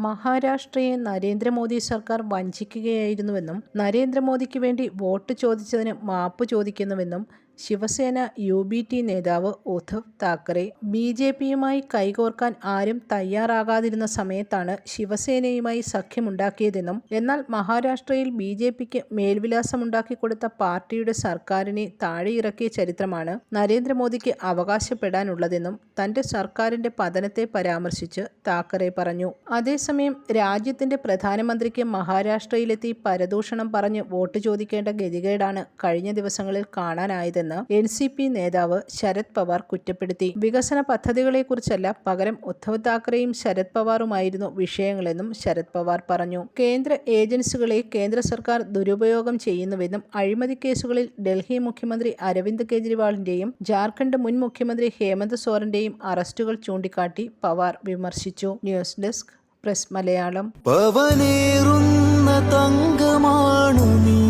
മഹാരാഷ്ട്രയെ നരേന്ദ്രമോദി സർക്കാർ വഞ്ചിക്കുകയായിരുന്നുവെന്നും നരേന്ദ്രമോദിക്ക് വേണ്ടി വോട്ട് ചോദിച്ചതിന് മാപ്പ് ചോദിക്കുന്നുവെന്നും ശിവസേന യു ബി ടി നേതാവ് ഉദ്ധവ് താക്കറെ ബി ജെ പിയുമായി കൈകോർക്കാൻ ആരും തയ്യാറാകാതിരുന്ന സമയത്താണ് ശിവസേനയുമായി സഖ്യമുണ്ടാക്കിയതെന്നും എന്നാൽ മഹാരാഷ്ട്രയിൽ ബി ജെ പിക്ക് മേൽവിലാസമുണ്ടാക്കി കൊടുത്ത പാർട്ടിയുടെ സർക്കാരിനെ താഴെയിറക്കിയ ചരിത്രമാണ് നരേന്ദ്രമോദിക്ക് അവകാശപ്പെടാനുള്ളതെന്നും തന്റെ സർക്കാരിന്റെ പതനത്തെ പരാമർശിച്ച് താക്കറെ പറഞ്ഞു. അതേസമയം രാജ്യത്തിന്റെ പ്രധാനമന്ത്രിക്ക് മഹാരാഷ്ട്രയിലെത്തി പരദൂഷണം പറഞ്ഞ് വോട്ട് ചോദിക്കേണ്ട ഗതികേടാണ് കഴിഞ്ഞ ദിവസങ്ങളിൽ കാണാനായതെന്ന് എൻ സി പി നേതാവ് ശരത് പവാർ കുറ്റപ്പെടുത്തി. വികസന പദ്ധതികളെക്കുറിച്ചല്ല പകരം ഉദ്ധവ് താക്കറെയും ശരത് പവാറുമായിരുന്നു വിഷയങ്ങളെന്നും ശരത് പവാർ പറഞ്ഞു. കേന്ദ്ര ഏജൻസികളെ കേന്ദ്ര സർക്കാർ ദുരുപയോഗം ചെയ്യുന്നുവെന്നും അഴിമതി കേസുകളിൽ ഡൽഹി മുഖ്യമന്ത്രി അരവിന്ദ് കെജ്രിവാളിന്റെയും ജാർഖണ്ഡ് മുൻ മുഖ്യമന്ത്രി ഹേമന്ത് സോറന്റെയും അറസ്റ്റുകൾ ചൂണ്ടിക്കാട്ടി പവാർ വിമർശിച്ചു. News desk press Malayalam. പവനേറുന്ന തങ്കമാണു നീ.